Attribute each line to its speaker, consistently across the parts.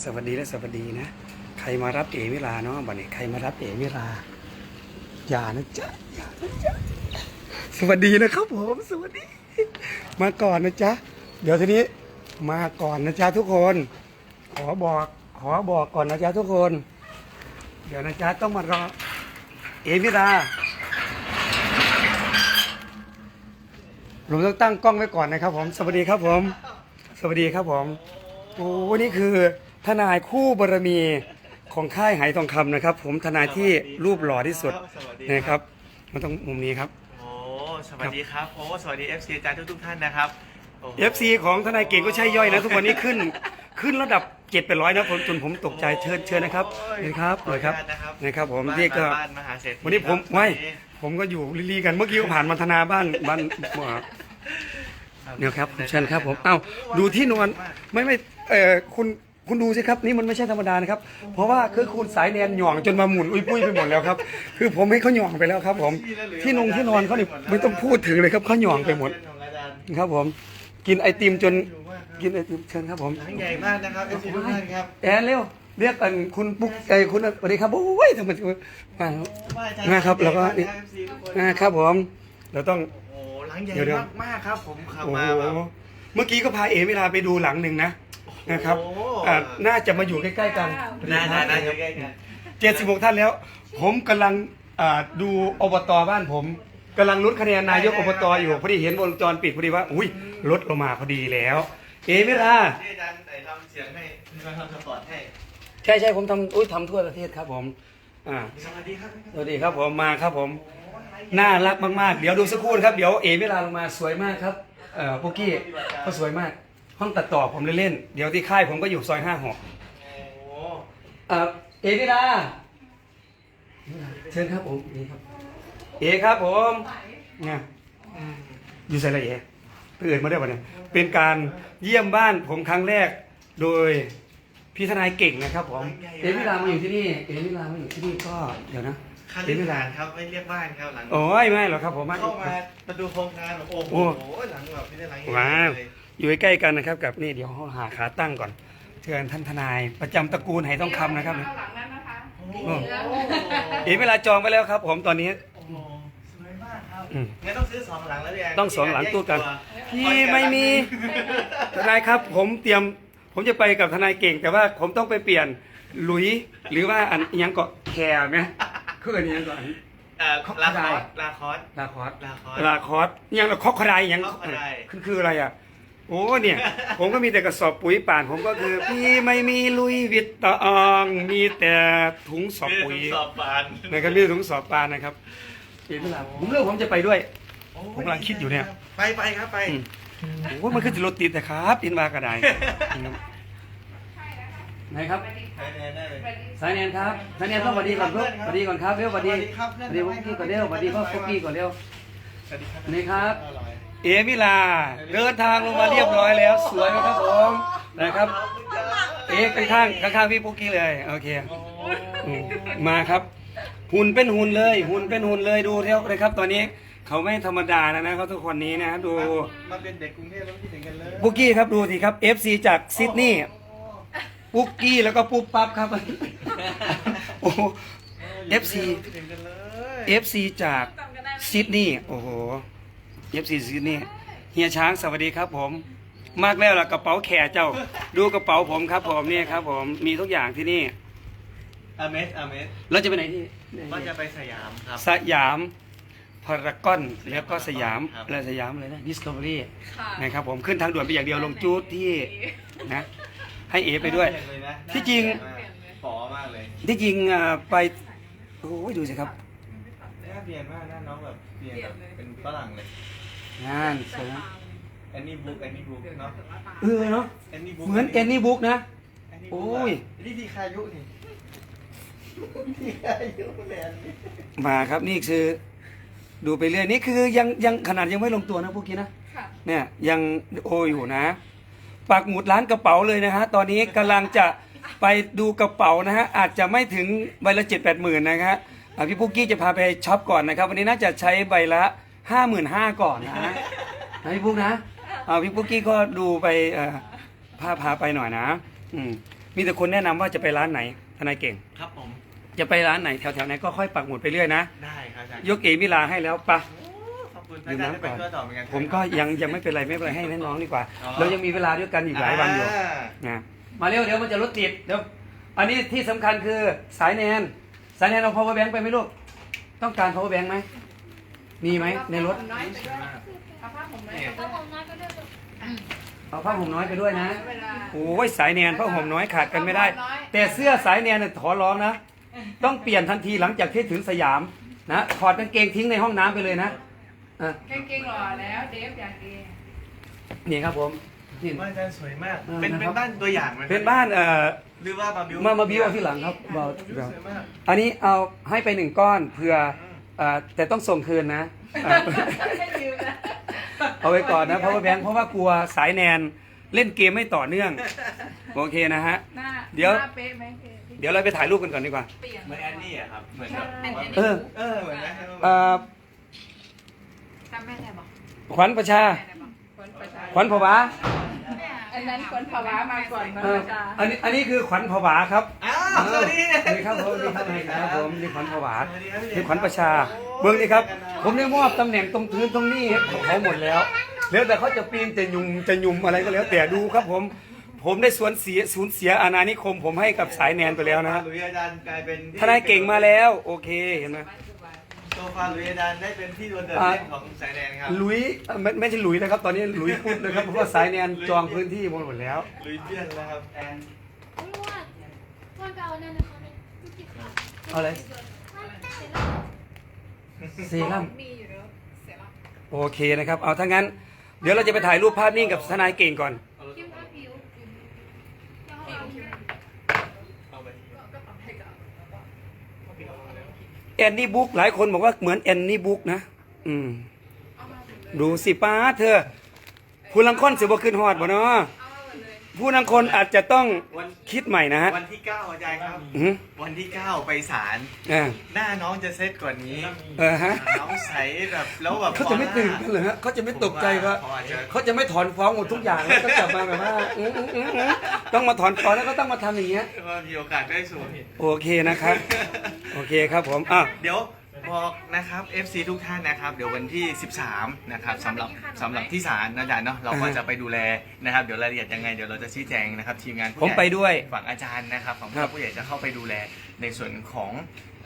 Speaker 1: สวัสดีและสวัสดีนะ ใครมารับเอเวลาเนาะบัดนี้ใครมารับเอเวลาอย่านะจ๊ะอย่านะจ๊ะสวัสดีนะครับผมสวัสดี มาก่อนนะจ๊ะเดี๋ยวทีนี้มาก่อนนะจ๊ะทุกคน ขอบอกขอบอกก่อนนะจ๊ะทุกคน เดี๋ยวนะจ๊ะต้องมารอเอเวลาผมต้องตั้งกล้องไว้ก่อนนะครับผม สวัสดีครับผม สวัสดีครับผมโอ้นี่คือ ทนายคู่บารมีของค่ายไหทองคำนะครับ ผมทนายที่รูปหล่อที่สุด
Speaker 2: สวัสดี
Speaker 1: นะครับมันต้องมุมนี้ครับ
Speaker 2: โอ้สวัสดีครับโอ้สวัสดี FC อาจารย์ทุกๆท่านนะครับโอ้โห
Speaker 1: FC ของทนายเก่งก็ใช่ย่อยนะทุกวันนี้ขึ้น ขึ้นระดับเจ็ดเป็นร้อยนะผมจนผมตกใจเชิญเชิญนะครับ
Speaker 2: โอ้ย
Speaker 1: นี่ครับ
Speaker 2: ขออ
Speaker 1: เลยครับ
Speaker 2: ญาตนะครับ
Speaker 1: นะครับผม
Speaker 2: บ้าน
Speaker 1: นี่ก็
Speaker 2: บ้านมหาเศรษฐี
Speaker 1: วันนี้ผม
Speaker 2: ครับ
Speaker 1: ไม่
Speaker 2: วันนี้
Speaker 1: ผมก็อยู่ลีๆกันเมื่อกี้ก็ผ่านมันธนาบ้านบ้านเนี่ยครับเชิญครับผมเอ้าดูที่นอนไม่ไม่เออคุณ คุณดูสิครับนี่มันไม่ใช่ธรรมดานะครับ เพราะว่าคือคุณสายแนนหย่องจนมาหมุนอุ้ยปุ้ยไปหมดแล้วครับ คือผมให้เขาหย่องไปแล้วครับ ผม ที่นงที่นอนเขาเนี่ยไม่ต้องพูดถึงเลยครับเขาหย่องไปหมด
Speaker 2: ของอาจารย์
Speaker 1: ครับ ผม กินไอติมจน
Speaker 2: อยู่มากครับ
Speaker 1: กินไอติมเชิญครับ ผม
Speaker 2: หลังใหญ่มากนะครับ FC ทุกท่านครับ
Speaker 1: แอนเร็วเรียกกันคุณปุ๊กไอคุณสวัสดีครับโอ้ยทำไมมาครับ
Speaker 2: ว่าอาจารย์
Speaker 1: นะครับ แล้วก็นี่
Speaker 2: FC ทุกคน
Speaker 1: นะครับ ผมเราต้อง
Speaker 2: โอ้หลังใหญ่
Speaker 1: เดี๋ยวเดี๋ยว
Speaker 2: มากมากๆครับ ผมขับ
Speaker 1: โอ้
Speaker 2: มา
Speaker 1: โห
Speaker 2: แบบ
Speaker 1: เมื่อกี้ก็พาเอเวลาไปดูหลังหนึ่งนะ นะครับ
Speaker 2: โอ้โห
Speaker 1: อ่าน่าจะมาอยู่ใกล้ๆกัน
Speaker 2: น่าน่าน่าจะใกล้กัน
Speaker 1: เจ็ดสิบหกท่านแล้ว ผมกำลังอ่าดูอบตบ้านผมกำลังลุ้นคะแนนนายกอบตอยู่พอดีเห็นวงจรปิดพอดีว่าอุ้ยรถลงมาพอดีแล้ว เอเวลา
Speaker 2: ที่อาจารย์ไหนทำเสียงให้มาทำสปอร์ตให้
Speaker 1: ใช่ใช่ผมทำอุ้ยทำทั่วประเทศครับผมอ่า
Speaker 2: สวัสดีครับ
Speaker 1: สวัสดีครับผมมาครับผม น่ารักมากๆ เดี๋ยวดูสักครู่นะครับ เดี๋ยวเอเวลาลงมาสวยมากครับเอ่อปุกกี้ก็สวยมาก ห้องตัดต่อผมเล่นๆเดี๋ยวที่ค่ายผมก็อยู่ซอยห้าหก
Speaker 2: โอ้
Speaker 1: เอ่อเอเวลาเชิญครับผมเอครับ เอครับผมเนี่ยอยู่ใส่อะไรเอเพื่อนมาได้ปะเนี่ยเป็นการเยี่ยมบ้านผมครั้งแรกโดยพี่ทนายเก่งนะครับผม เอเวลามาอยู่ที่นี่ เอเวลามาอยู่ที่นี่ก็เดี๋ยวนะ
Speaker 2: คัน
Speaker 1: เอเว
Speaker 2: ลิ
Speaker 1: ลา
Speaker 2: ลานครับไม่เรียกบ้านครับหลัง
Speaker 1: โอ้ยไม่หรอกครับผมไม่
Speaker 2: เข้ามามาดูโครงการโอ้โห
Speaker 1: โอ้
Speaker 2: หลังแบบไม่ได้หลัง
Speaker 1: ว้าว
Speaker 2: เลย
Speaker 1: อยู่ใกล้ๆกันนะครับ กับนี่เดี๋ยวหาขาตั้งก่อนเชิญท่านทนายประจำตระกูลไหทองคำนะครับ
Speaker 3: หลังนั้นนะคะ
Speaker 2: โอ้โห
Speaker 1: เอเวลาจองไปแล้วครับ ผมตอนนี้
Speaker 2: โอ้โหสวยมากครับ
Speaker 1: อืม
Speaker 2: งั้นต้องซื้อสองหลังแล้วพี่แน
Speaker 1: ต้องสองหลังตู้กัน
Speaker 2: แย
Speaker 1: พี่ไม่มีทนายครับ ผมเตรียม ผมจะไปกับทนายเก่ง แต่ว่าผมต้องไปเปลี่ยนหลุยหรือว่าอันอิหยังเกาะแคร์ไหมคืออันนี้ก่อน
Speaker 2: เอ่อลาคอสลาคอส
Speaker 1: ลาคอส
Speaker 2: ลาคอส
Speaker 1: ลาคอสอิหยังละคอกครายอิหยัง
Speaker 2: คอกคดาย
Speaker 1: คือคืออะไรอะ โอ้เนี่ย ผมก็มีแต่กระสอบปุ๋ยป่าน ผมก็คือพี่ไม่มีลุยวิตตองมีแต่ถุงสอบปุ๋ย
Speaker 2: มีสอบปาน
Speaker 1: นะครับมีแต่ถุงสอบปานนะครับเห็นเวลาผมเลือกผมจะไปด้วย ผมกำลังคิดอยู่เนี่ย
Speaker 2: ไปไปครับไป
Speaker 1: อืม โอ้ยมันคือจะรถติดแต่ครับอินวากระไดไหนครับ
Speaker 2: ไปแน่ได้เลย
Speaker 1: สายแนนครับสายแนนต้องสวัสดีก่อนเพื่อนสวัสดีก่อนครับเร็วสวัสดี
Speaker 2: สวัสดีครับ
Speaker 1: สวัสดีพวกกี้ก่อนเร็วสวัสดีพ่อพวกกี้ก่อนเร็ว
Speaker 2: สวัสดีครับ
Speaker 1: นี่ครับ
Speaker 2: อร่อย
Speaker 1: เอมิลา เดินทางลงมาเรียบร้อยแล้ว สวยไหมครับผมนะครับ เอ๊ะข้างๆข้างๆพี่ปุ๊กกี้เลยโอเคอืมมาครับ หุ่นเป็นหุ่นเลย หุ่นเป็นหุ่นเลยดูเท่าเลยครับ ตอนนี้เขาไม่ธรรมดาแล้วนะครับทุกคนนี้นะดู
Speaker 2: มาเป็นเด็กกรุงเทพแล้วไม่คิดถึงกันเลย
Speaker 1: ปุ๊กกี้ครับดูสิครับ FC จากซิดนีย์ปุ๊กกี้แล้วก็ปุ๊บปั๊บครับโอ้โห FC
Speaker 2: คิดถึงกันเลย
Speaker 1: FC จากซิดนีย์โอ้โห FC ซิดนีย์เฮียช้างสวัสดีครับ ผม มากแล้วล่ะกระเป๋าแขเจ้า ดูกระเป๋าผมครับ ผมเนี่ยครับ ผมมีทุกอย่างที่นี่
Speaker 2: อเมสอเมส
Speaker 1: เราจะไปไหนที่
Speaker 2: ว่าจะไปสยามครับ
Speaker 1: สยามพารากอนแล้วก็สยาม
Speaker 2: ครับ
Speaker 1: อะไรสยามอะไรนะดิสคัฟเวอรี่
Speaker 3: ค่ะ
Speaker 1: นะครับผมขึ้นทางด่วนไปอย่างเดียวลงจูดที่นะให้เอไปด้วย
Speaker 2: น่าเปลี่นเลยนะ
Speaker 1: ที่จริง
Speaker 2: ป๋อมากเลย
Speaker 1: ที่จริงอ่าไปโอ้ยดูสิครับ
Speaker 2: น่าเปลี่ยนมากหน้าน้องแบบเปลี่ยนแบบเป็นฝรั่งเลย
Speaker 1: งานสวยนะ
Speaker 2: แอนนี่บุ๊กแอนนี่บุ๊กเนาะ
Speaker 1: เออเนาะ
Speaker 2: แอนนี่บุ๊ก
Speaker 1: เหมือนแอนนี่บุ๊กนะ
Speaker 2: แนนี่
Speaker 1: โอ้
Speaker 2: บุ๊ก
Speaker 1: ยะ
Speaker 2: นี่ที่คายุนี่ที่คายุแลนด์นี่
Speaker 1: มาครับนี่คือดูไปเรื่อยนี่คือยังยังขนาดยังไม่ลงตัวนะพวกกี้นะ
Speaker 3: ค่ะ
Speaker 1: เนี่ยยังโออยู่นะปักหมุดร้านกระเป๋าเลยนะฮะตอนนี้กำลังจะไปดูกระเป๋านะฮะอาจจะไม่ถึงใบละเจ็ดแปดหมื่นนะฮะอะ พี่ปุ๊กกี้จะพาไปช็อปก่อนนะครับ วันนี้น่าจะใช้ใบละห้าหมื่นห้าก่อนนะนะพี่ปุ๊กนะอ่าพี่ปุ๊กกี้ก็ดูไปเอ่อพาพาไปหน่อยนะอืมมีแต่คนแนะนำว่าจะไปร้านไหนทนายเก่ง
Speaker 2: ครับผม
Speaker 1: จะไปร้านไหนแถวๆไหนก็ค่อยปักหมุดไปเรื่อยนะ
Speaker 2: ได้ครับอาจารย์
Speaker 1: ยกเอมิลาให้แล้วปะ
Speaker 2: โอ้ขอบคุณอาจารย์ได้ไปช่วยต่อเหมือนกัน
Speaker 1: ผมก็ยังยังไม่เป็นไรไม่เป็นไรให้น้องๆดีกว่า
Speaker 2: อ๋อ
Speaker 1: เรายังมีเวลาด้วยกันอีกหลายวันอยู่
Speaker 2: อ่า
Speaker 1: นะมาเร็วเดี๋ยวมันจะรถติดเดี๋ยวอันนี้ที่สำคัญคือสายแนน สายแนนเอา power bank ไปไหมลูก ต้องการ power bank ไหม มีไหมในรถ
Speaker 3: น้อยไปด้วยเอาผ้าผมน้อยไป
Speaker 4: ก็
Speaker 3: ด้วย
Speaker 4: ผมน้อยก็เลือก
Speaker 1: เอาผ้าห่มน้อยไปด้วยนะ
Speaker 3: เวลา
Speaker 1: โอ้ยสายแนนผ้าห่มน้อยขาดกันไม่ได้
Speaker 3: ผ้าห่มน้อย
Speaker 1: แต่เสื้อสายแนนน่ะขอร้องนะ ต้องเปลี่ยนทันทีหลังจากที่ถึงสยามนะถอดกางเกงทิ้งในห้องน้ำไปเลยนะอะ
Speaker 3: เก่งๆหล่อแล้วเดฟอย่างดี
Speaker 1: นี่ครับผม นี่
Speaker 2: บ้านอาจารย์สวยมาก
Speaker 1: เออ
Speaker 2: เป็น
Speaker 1: นะค
Speaker 2: เป็
Speaker 1: รั
Speaker 2: น
Speaker 1: บ
Speaker 2: บ้านตัวอย่างไหม
Speaker 1: เป็นบ้านเอ่อ
Speaker 2: หรือว่ามาบิว
Speaker 1: มามาบิวเอาที่หลังครับเบา
Speaker 2: บิว
Speaker 1: เบา
Speaker 2: สวยมาก
Speaker 1: อันนี้เอาให้ไปหนึ่งก้อนเผื่อเอ่อแต่ต้องส่งคืนนะอะ
Speaker 3: ให้ยืมนะ
Speaker 1: เอาไว้ก่อนนะ power bank เพราะว่ากลัวสายแนนเล่นเกมไม่ต่อเนื่อง โอเคนะฮะ
Speaker 3: หน้า
Speaker 1: เดี๋ยว
Speaker 3: หน้าเป๊ะไหม
Speaker 1: เดี๋ยวเราไปถ่ายรูปกันก่อนดีกว่า
Speaker 3: เปลี่ยน
Speaker 2: เหมือนแอนนี่อะครับ เหมือนแบบ
Speaker 1: เออ
Speaker 2: เออเหมือนไหม
Speaker 1: เอ่อ
Speaker 3: จำแม่ได้บอก
Speaker 1: ขวัญประชา
Speaker 3: แม่ได้บอกคนประชา
Speaker 1: ขวัญผวา
Speaker 3: อันนั้นคนภาวะมาก่อนคน
Speaker 1: เอ
Speaker 3: ป
Speaker 1: อ
Speaker 3: ระชา
Speaker 1: อันนี้อันนี้คือขวัญผวาครับ
Speaker 2: อ้าวสวัสดี
Speaker 1: สวัสดีครับผมสวัสดีครับสวัสดีครับผมนี่ขวัญผวา
Speaker 2: สวัสดีครับพี่
Speaker 1: นี่ขวัญประชา เบื้องนี้ครับ ผมได้มอบตำแหน่งตรงพื้นตรงนี้ให้เขาหมดแล้วแล้วแต่เขาจะปีนจะยุมจะยุมอะไรก็แล้ว แต่ดูครับผม ผมได้สวนเสียสูญเสียอาณานิคม ผมให้กับสายแนนไปแล้วนะ
Speaker 2: หลุยอาจารย์กลายเป็นที่
Speaker 1: ทนายเก่งมาแล้ว โอเคเห็นไหม
Speaker 2: โซฟาหลุยอาจารย์ได้เป็นที่โดนเดิน
Speaker 1: อ่า
Speaker 2: เล่นของสายแดนครับ
Speaker 1: หลุยเอ่อไม่ไม่ใช่หลุยนะครับ ตอนนี้หลุยพูดนะครับเพราะว่าสายแนนจองพื้นที่หมดแล้ว
Speaker 2: หลุยเปี้ยนนะครับแอน
Speaker 4: ไม่รู้ว่าว่าจะเอานั่นนะคะเนี่ยธุรกิจค่ะ
Speaker 1: เอาอะไร เซรั่ม
Speaker 3: มีอยู่แล้วเสร็จแล้ว
Speaker 1: โอเคนะครับ เอาถ้างั้น เดี๋ยวเราจะไปถ่ายรูปภาพนิ่งกับทนายเก่งก่อน
Speaker 4: คิมทาผิวยัง
Speaker 3: ผิว
Speaker 4: เอา
Speaker 3: ผิว
Speaker 2: เอาไป
Speaker 3: ก็ปรับให้กับ
Speaker 1: แอนนี่บุ๊กหลายคนบอกว่าเหมือนแอนนี่บุ๊กนะ อืม
Speaker 3: เอามาหมดเลย
Speaker 1: ดูสิป้าเธอ ผู้ลังคนสิบ่ขึ้นฮอดบ่เนาะ
Speaker 3: เอามาหมดเลย
Speaker 1: ผู้ลังคนอาจจะต้อง
Speaker 2: วัน
Speaker 1: คิดใหม่นะฮะ
Speaker 2: วันที่เก้าอาจารย์ครับ
Speaker 1: อือหือ
Speaker 2: วันที่เก้าไปศาล
Speaker 1: อ่า
Speaker 2: หน้าน้องจะเซ็ตกว่านี้
Speaker 1: เออฮะ
Speaker 2: น้องใสแบบแล้วแบบ
Speaker 1: เขาจะไม่ตื่นกันเหรอฮะเขาจะไม่ตกใจว่า
Speaker 2: เขาอาจจะ
Speaker 1: เขาจะไม่ถอนฟ้องหมดทุกอย่างแล้วก็กลับมาแบบว่าอื้ออื้ออื้ออื้อต้องมาถอนฟ้องแล้วก็ต้องมาทำอย่างเงี้ย
Speaker 2: ว่ามีโอกาสได้สูง
Speaker 1: โอเคนะครับ โอเคครับผมอะ
Speaker 2: เดี๋ยวบอกนะครับ FC ทุกท่านนะครับ เดี๋ยววันที่ 13 นะครับสำหรับสำหรับที่ศาลนะอาจารย์เนาะเราก็จะไปดูแลนะครับ เดี๋ยวรายละเอียดยังไงเดี๋ยวเราจะชี้แจงนะครับทีมงาน
Speaker 1: ผมไปด้วย
Speaker 2: ฝั่งอาจารย์นะครับฝั่ง
Speaker 1: ครับ
Speaker 2: ผู้ใหญ่จะเข้าไปดูแลในส่วนของ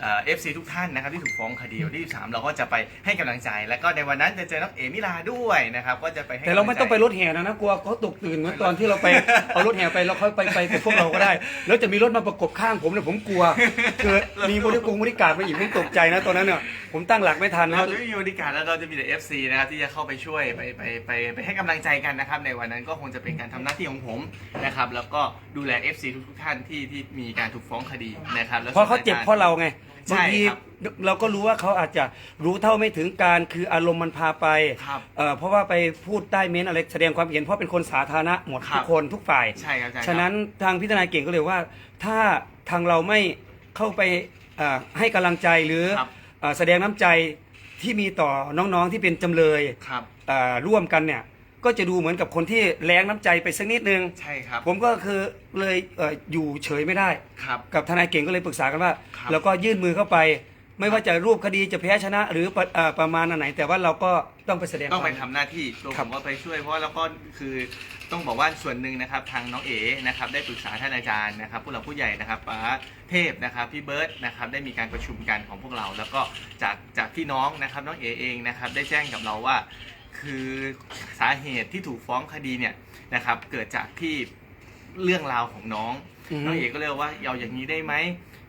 Speaker 2: เอฟซีทุกท่านนะครับที่ถูกฟ้องคดีวันที่13เราก็จะไปให้กำลังใจ แล้วก็ในวันนั้นจะเจอน้องเอมิลาด้วยนะครับก็จะไปให้
Speaker 1: แต่เราไม่
Speaker 2: กำลัใจ
Speaker 1: ต้องไปรถแห่นะนะกลัวเขาตกตื่นเหมือนตอนที่เราไปเอารถแห่ไปเราค่อยไปไปกับพวกเราก็ได้ แล้วจะมีรถมาประกบข้างผมเนี่ยผมกลัวเกิดมีบริกรบริการมาอีกผมตกใจนะตอนนั้นเนี่ยผมตั้งหลักไม่ทันนะ
Speaker 2: เราจะไม่มีบริการแล้วเราจะมีแต่ FC นะครับที่จะเข้าไปช่วยไปไปไปไปให้กำลังใจกันนะครับ ในวันนั้นก็คงจะเป็นการทำหน้าที่ของผมนะครับแล้วก็ดูแล FC ทุกๆท่านที่ที่มีการถูกฟ้องคดีนะครับแล้ว
Speaker 1: เพราะเขาเจ็บเพราะเราไง
Speaker 2: ใช่
Speaker 1: บางที
Speaker 2: ครับ
Speaker 1: เราก็รู้ว่าเขาอาจจะรู้เท่าไม่ถึงการคืออารมณ์มันพาไป
Speaker 2: ครับ
Speaker 1: เอ่อเพราะว่าไปพูดใต้เม้นอะไรแสดงความเห็นเพราะเป็นคนสาธารณะหมด
Speaker 2: ครั
Speaker 1: ทุ
Speaker 2: บ
Speaker 1: กคนทุกฝ่าย
Speaker 2: ใช่ครับอาจารย์
Speaker 1: ฉะนั้นทางพิจารณาเก่งก็เลยว่า ถ้าทางเราไม่เข้าไปเอ่อให้กำลังใจหรือ
Speaker 2: ครับ
Speaker 1: เอ่อแสดงน้ำใจที่มีต่อน้องๆที่เป็นจำเลย
Speaker 2: ครับ
Speaker 1: เอ่อร่วมกันเนี่ย ก็จะดูเหมือนกับคนที่แรงน้ำใจไปสักนิดนึง
Speaker 2: ใช่ครับ
Speaker 1: ผมก็คือเลยเอ่ออยู่เฉยไม่ได้
Speaker 2: ครับ
Speaker 1: กับทนายเก่งก็เลยปรึกษากันว่า
Speaker 2: ครับ
Speaker 1: เราก็ยื่นมือเข้าไป ไม่ว่าจะรูปคดีจะแพ้ชนะ หรือประเอ่อประมาณอันไหน แต่ว่าเราก็ต้องไปแสดง
Speaker 2: ต้องไป
Speaker 1: ควา
Speaker 2: ทำ
Speaker 1: ม
Speaker 2: หน้าที่ตัว
Speaker 1: ค
Speaker 2: ผ
Speaker 1: รับ
Speaker 2: มก็ไปช่วยเพราะแล้วก็คือต้องบอกว่าส่วนหนึ่งนะครับทางน้องเอ๋นะครับได้ปรึกษาท่านอาจารย์นะครับผู้หลักผู้ใหญ่นะครับป้าเทพนะครับพี่เบิร์ตนะครับได้มีการประชุมกันของพวกเรา แล้วก็จากจากที่น้องนะครับน้องเอ๋เองนะครับได้แจ้งกับเราว่า คือสาเหตุที่ถูกฟ้องคดีเนี่ยนะครับ เกิดจากที่เรื่องราวของน้อง
Speaker 1: อือฮึ
Speaker 2: น้องเอ๋ก็เลยว่าเอาอย่างนี้ได้ไหม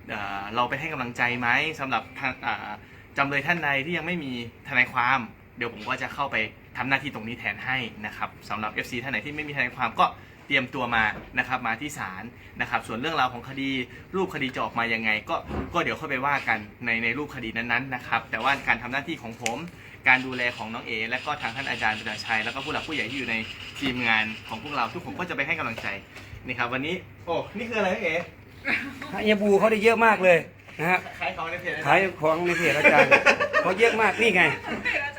Speaker 2: เอ่อเราไปให้กำลังใจไหมสำหรับทางอ่าจำเลยท่านใดที่ยังไม่มีทนายความ เดี๋ยวผมก็จะเข้าไปทำหน้าที่ตรงนี้แทนให้นะครับสำหรับ FC ท่านไหนที่ไม่มีทนายความก็เตรียมตัวมานะครับมาที่ศาลนะครับ ส่วนเรื่องราวของคดีรูปคดีจะออกมายังไง ก็ก็เดี๋ยวค่อยไปว่ากันในในรูปคดีนั้นๆนะครับแต่ว่าการทำหน้าที่ของผม การดูแลของน้องเอและก็ทางท่านอาจารย์ประจักรชัย แล้วก็ผู้หลักผู้ใหญ่ที่อยู่ในทีมงานของพวกเราทุกคนก็จะไปให้กำลังใจนี่ครับวันนี้โอ้นี่คืออะไรน้องเอ
Speaker 1: เฮียบูเขาได้เยอะมากเลยนะฮะ
Speaker 2: ขายของในเพจ
Speaker 1: ขายของในเพจอาจารย์เขาเยอะมากนี่ไง
Speaker 3: อ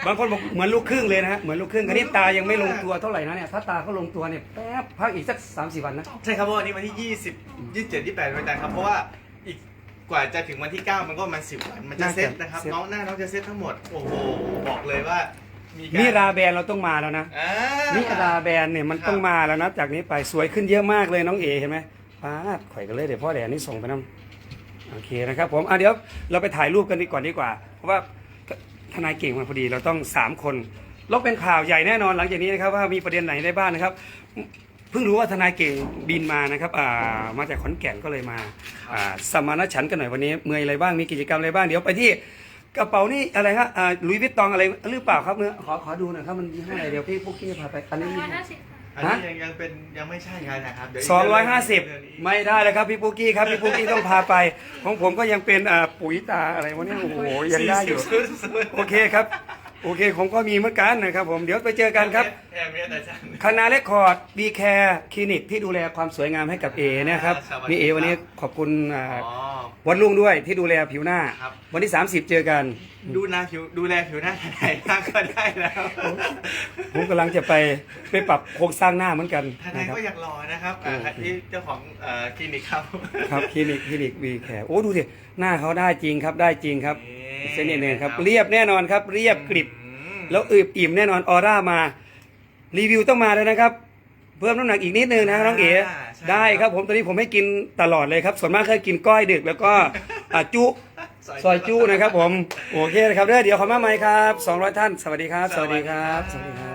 Speaker 3: า
Speaker 1: บางคนบอกเหมือนลูกครึ่งเลยนะฮะเหมือนลูกครึ่งอันนี้ตายังไม่ลงตัวเท่าไหร่นะเนี่ยถ้าตาเขาลงตัวเนี่ยแป๊บพักอีกสักสามสี่วันนะ
Speaker 2: ใช่ครับเพราะวันนี้วันที่20 27 28วันจันทร์ครับเพราะว่าอีก กว่าจะถึงวันที่ 9 มันก็ประมาณ10วันมันจะ
Speaker 1: น่าจะ
Speaker 2: เซ็ตนะครับ
Speaker 1: เซ็ต
Speaker 2: น้องหน้าน้องจะเซ็ตทั้งหมด โอ้โห บอกเลยว่า มีการ
Speaker 1: นี่ราแบรนด์เราต้องมาแล้วนะ
Speaker 2: อ่า
Speaker 1: นี่ราแบรนด์เนี่ยมัน
Speaker 2: ครับ
Speaker 1: ต้องมาแล้วนะจากนี้ไปสวยขึ้นเยอะมากเลยน้องเอเห็นไหมป้าดข่อยกันเลยเดี๋ยวพ่อแดนนี่ส่งไปน้ำโอเคนะครับผมอะเดี๋ยวเราไปถ่ายรูปกันดีก่อนดีกว่า เพราะว่าทนายเก่งมาพอดีเราต้องสามคนแลกเป็นข่าวใหญ่แน่นอนหลังจากนี้นะครับว่ามีประเด็นไหนได้บ้างนะครับ เพิ่งรู้ว่าทนายเก่งบินมานะครับอ่ามาจากขอนแก่นก็เลยมาอ่าสมานฉันท์กันหน่อยวันนี้เมื่อยอะไรบ้างมีกิจกรรมอะไรบ้างเดี๋ยวไปที่กระเป๋านี่อะไรฮะอ่าลุยวิตตองอะไรหรือเปล่าครับเนื้อขอขอดูหน่อยครับมันยี่ห้ออะไรเดี๋ยวพี่พวกพี่พาไปอัน
Speaker 4: สอ
Speaker 1: นี้
Speaker 4: งร้อยห้าสิบค่ะ
Speaker 2: อันนี้ยังยังเป็นยังไม่ใช่งานนะครับเดี๋ยว
Speaker 1: สองร้อยห้าสิบ
Speaker 2: เดือนนี้
Speaker 1: ไม่ได้เลยครับพี่ปุ๊กกี้ครับพี่ปุ๊กกี้ต้องพาไป ของผมก็ยังเป็นอ่าปุ๋ยตาอะไรวะเนี่ยโอ้โหยังได้อยู่
Speaker 2: สี่สิบศูนย์
Speaker 1: โอเคครับ โอเคผมก็มีเหมือนกันนะครับผมเดี๋ยวไปเจอกันครับ
Speaker 2: แอร์เมียอาจารย์
Speaker 1: คณะเรคคอร์ดบีแคร์คลินิกที่ดูแลความสวยงามให้กับเอนะครับ
Speaker 2: สวัสดี
Speaker 1: นี่เอ
Speaker 2: ครับ
Speaker 1: วันนี้ขอบคุณอ่า
Speaker 2: อ๋อ
Speaker 1: วันลุงด้วยที่ดูแลผิวหน้า
Speaker 2: ครับ
Speaker 1: วันที่ 30 เจอกัน
Speaker 2: ดูหน้าผิวดูแลผิวหน้าไหนหน้าก็ได้แล้ว
Speaker 1: ผมกำลังจะไปไปปรับโครงสร้างหน้าเหมือนกัน
Speaker 2: ทนาย
Speaker 1: นะครับ
Speaker 2: ก็อยากรอนะครับอ่า
Speaker 1: โอเค
Speaker 2: ที่เจ้าของเอ่อคลินิกครับ
Speaker 1: ครับคลินิกคลินิกบีแคร์โอ้ดูสิหน้าเขาได้จริงครับได้จริงครับ
Speaker 2: นี่
Speaker 1: เส้นเนียนๆครับ
Speaker 2: ครับ
Speaker 1: เรียบแน่นอนครับ เรียบกริบ
Speaker 2: อืม
Speaker 1: แล้วอึบอิ่มแน่นอนออร่ามา รีวิวต้องมาเลยนะครับ เพิ่มน้ำหนักอีกนิดนึงนะน้องเอ๋า
Speaker 2: ใช่
Speaker 1: ได้ครับผมตอนนี้ผมให้กินตลอดเลยครับ ส่วนมากเคยกินก้อยดึก แล้วก็อะจุซอยจุนะครับ ผมโอเคนะครับเด้อเดี๋ยวขอมาใหม่ครับ200 ท่าน สวัสดีครับ สวัสดีครับสวัสดีครับ